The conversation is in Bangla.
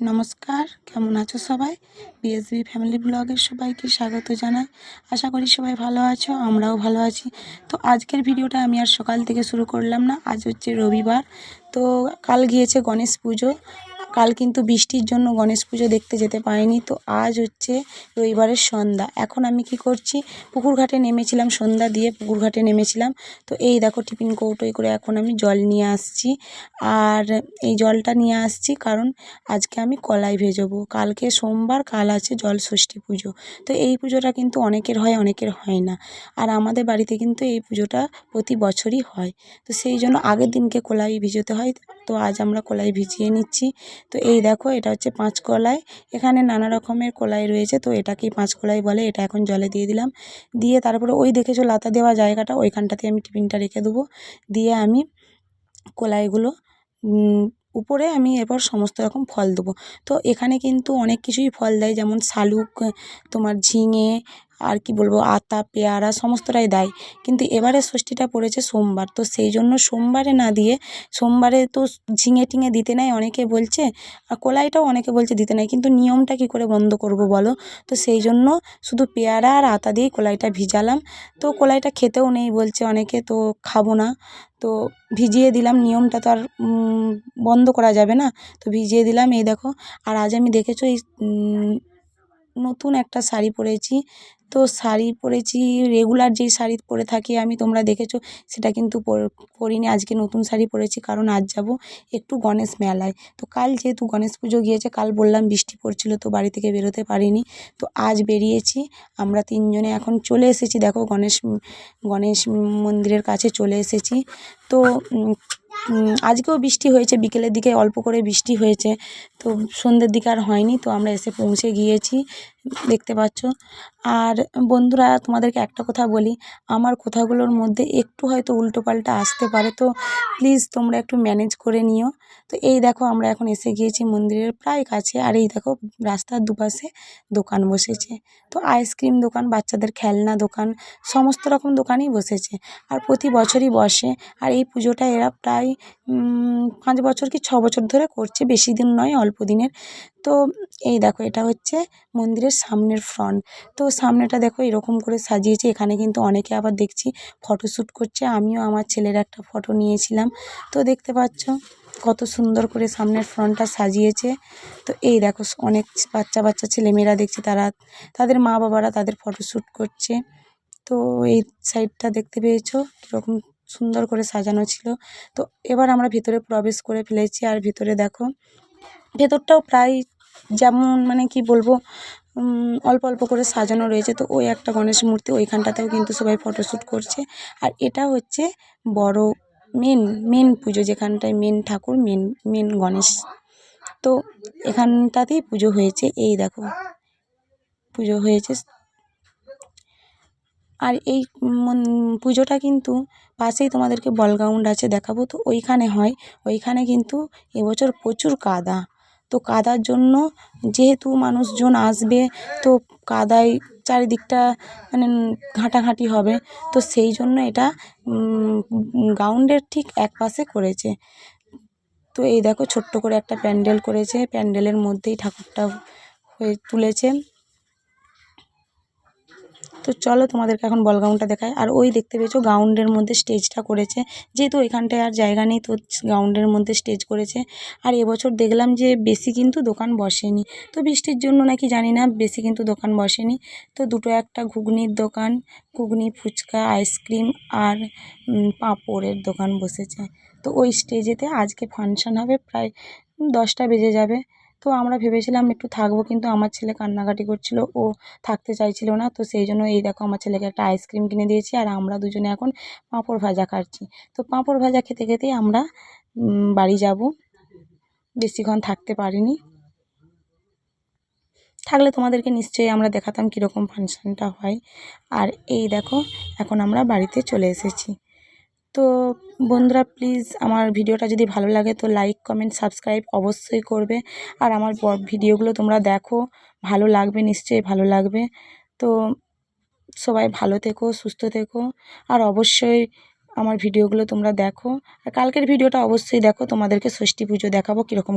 নমস্কার, কেমন আছো সবাই? বিএসবি ফ্যামিলি ব্লগের সবাইকে স্বাগত জানাই। আশা করি সবাই ভালো আছো, আমরাও ভালো আছি। তো আজকের ভিডিওটা আমি আর সকাল থেকে শুরু করলাম না, আজ হচ্ছে রবিবার। তো কাল গিয়েছে গণেশ পুজো কাল কিন্তু বৃষ্টির জন্য গণেশ পুজো দেখতে যেতে পারিনি, তো আজ হচ্ছে রবিবারের সন্ধ্যা। এখন আমি কি করছি? পুকুর ঘাটে নেমেছিলাম, সন্ধ্যা দিয়ে পুকুর ঘাটে নেমেছিলাম। তো এই দেখো টিফিন কৌটোয় করে এখন আমি জল নিয়ে আসছি। আর এই জলটা নিয়ে আসছি কারণ আজকে আমি কলাই ভেজাবো। কালকে সোমবার, কাল আছে জল ষষ্ঠী পুজো। তো এই পুজোটা কিন্তু অনেকের হয় অনেকের হয় না। আর আমাদের বাড়িতে কিন্তু এই পুজোটা প্রতি বছরই হয়। তো সেই জন্য আগের দিনকে কলাই ভিজোতে হয়, তো আজ আমরা কলাই ভিজিয়ে নিচ্ছি। তো এই দেখো, এটা হচ্ছে পাঁচ কলাই। এখানে নানা রকমের কলাই রয়েছে, তো এটাকেই পাঁচ কলাই বলে, এটা এখন জলে দিয়ে দিলাম। দিয়ে তারপরে ওই দেখেছ লাতা দেওয়া জায়গাটা, ওইখানটাতে আমি টিফিনটা রেখে দেবো। দিয়ে আমি কলাইগুলো উপরে আমি এরপর সমস্ত রকম ফল দেবো। তো এখানে কিন্তু অনেক কিছুই ফল দেয়, যেমন শালুক, তোমার ঝিঙে আর কি বলব, আতা, পেয়ারা সমস্তটাই দেয়। কিন্তু এবারে ষষ্ঠীটা পড়েছে সোমবার। তো সেই জন্য সোমবারে না দিয়ে সোমবারে তো ঝিঙে টিঙে দিতে নেয়, অনেকে বলছে, আর কলাইটাও অনেকে বলছে দিতে নেয়। কিন্তু নিয়মটা কী করে বন্ধ করব বলো? তো সেই জন্য শুধু পেয়ারা আর আতা দিয়েই কলাইটা ভিজালাম। তো কলাইটা খেতেও নেই বলছে অনেকে, তো খাব না। তো ভিজিয়ে দিলাম, নিয়মটা তো আর বন্ধ করা যাবে না। তো ভিজিয়ে দিলাম, এই দেখো। আর আজ আমি দেখেছ এই নতুন একটা শাড়ি পরেছি। তো শাড়ি পরেছি রেগুলার যেই শাড়ি পরে থাকি আমি, তোমরা দেখেছ, সেটা কিন্তু পরিনি। আজকে নতুন শাড়ি পরেছি, কারণ আজ যাব একটু গণেশ মেলায়। তো কাল যেহেতু গণেশ পুজো গিয়েছে, কাল বললাম বৃষ্টি পড়ছিল, তো বাড়ি থেকে বেরোতে পারিনি। তো আজ বেরিয়েছি, আমরা তিনজনে এখন চলে এসেছি। দেখো গণেশ গণেশ মন্দিরের কাছে চলে এসেছি। তো আজকেও বৃষ্টি হয়েছে, বিকেলের দিকে অল্প করে বৃষ্টি হয়েছে, তো সন্ধ্যের দিকে আর হয়নি, তো আমরা এসে পৌঁছে গিয়েছি। দেখতে পাচ্ছ। আর বন্ধুরা, তোমাদেরকে একটা কথা বলি, আমার কথাগুলোর মধ্যে একটু হয়তো উল্টোপাল্টা আসতে পারে, তো প্লিজ তোমরা একটু ম্যানেজ করে নিও। তো এই দেখো, আমরা এখন এসে গিয়েছি মন্দিরের প্রায় কাছে, আর এই দেখো, রাস্তার দুপাশে দোকান বসেছে। তো আইসক্রিম দোকান, বাচ্চাদের খেলনা দোকান, সমস্ত রকম দোকানই বসেছে। আর প্রতি বছরই বসে, আর এই পুজোটা এরা প্রায় পাঁচ বছর কি ছ বছর ধরে করছে, বেশি দিন নয়, অল্প দিনের। তো এই দেখো, এটা হচ্ছে মন্দিরের সামনের ফ্রন্ট তো সামনেটা দেখো, এরকম করে সাজিয়েছে। এখানে কিন্তু অনেকে আবার দেখছি ফটোশ্যুট করছে। আমিও আমার ছেলের একটা ফটো নিয়েছিলাম। তো দেখতে পাচ্ছ কত সুন্দর করে সামনের ফ্রন্টটা সাজিয়েছে। তো এই দেখো, অনেক বাচ্চা বাচ্চা ছেলেমেয়েরা দেখছি, তারা, তাদের মা বাবারা তাদের ফটোশ্যুট করছে। তো এই সাইডটা দেখতে পেয়েছ? কীরকম সুন্দর করে সাজানো ছিল। তো এবার আমরা ভিতরে প্রবেশ করে ফেলেছি আর ভিতরে দেখো, ভেতরটাও প্রায় যেমন মানে কি বলব অল্প অল্প করে সাজানো রয়েছে। তো ওই একটা গণেশ মূর্তি ওইখানটাতেও কিন্তু সবাই ফটোশ্যুট করছে। আর এটা হচ্ছে বড় মেন মেন পুজো যেখানটায় মেন ঠাকুর মেন মেন গণেশ। তো এখানটাতেই পুজো হয়েছে। এই দেখো, পুজো হয়েছে। আর এই পুজোটা কিন্তু পাশেই তোমাদেরকে বল গ্রাউন্ড আছে দেখাবো। তো ওইখানে হয়, ওইখানে কিন্তু এবছর প্রচুর কাদা। তো কাদার জন্য যেহেতু মানুষজন আসবে, তো কাদায় চারিদিকটা মানে ঘাঁটাঘাঁটি হবে। তো সেই জন্য এটা গ্রাউন্ডের ঠিক এক পাশে করেছে। তো এই দেখো ছোট্ট করে একটা প্যান্ডেল করেছে। প্যান্ডেলের মধ্যেই ঠাকুরটা হয়ে তুলেছে। তো চলো তোমাদেরকে এখন বল দেখায় আর ওই দেখতে পেয়েছ গ্রাউন্ডের মধ্যে স্টেজটা করেছে। যেহেতু এখানটায় আর জায়গা নেই, তো গ্রাউন্ডের মধ্যে স্টেজ করেছে। আর এবছর দেখলাম যে বেশি কিন্তু দোকান বসেনি। তো বৃষ্টির জন্য নাকি জানি না, বেশি কিন্তু দোকান বসেনি। তো দুটো একটা ঘুগনির দোকান, ঘুগনি, ফুচকা, আইসক্রিম আর পাঁপড়ের দোকান বসেছে। তো ওই স্টেজেতে আজকে ফাংশান হবে, প্রায় দশটা বেজে যাবে। তো আমরা ভেবেছিলাম একটু থাকব, কিন্তু আমার ছেলে কান্নাকাটি করছিল, ও থাকতে চাইছিল না। তো সেই জন্য এই দেখো আমার ছেলেকে একটা আইসক্রিম কিনে দিয়েছি, আর আমরা দুজনে এখন পাঁপড় ভাজা খাচ্ছি। তো পাঁপড় ভাজা খেতে খেতেই আমরা বাড়ি যাব। বেশিক্ষণ থাকতে পারিনি। থাকলে তোমাদেরকে নিশ্চয়ই আমরা দেখাতাম কীরকম ফাংশানটা হয়। আর এই দেখো, এখন আমরা বাড়িতে চলে এসেছি। তো বন্ধুরা প্লিজ আমার ভিডিওটা যদি ভালো লাগে তো লাইক কমেন্ট সাবস্ক্রাইব অবশ্যই করবে। আর আমার ভিডিওগুলো তোমরা দেখো, ভালো লাগবে নিশ্চয়ই ভালো লাগবে। তো সবাই ভালো থেকো, সুস্থ থেকো, আর অবশ্যই আমার ভিডিওগুলো তোমরা দেখো। আর কালকের ভিডিওটা অবশ্যই দেখো, তোমাদেরকে ষষ্ঠী পুজো দেখাবো কীরকম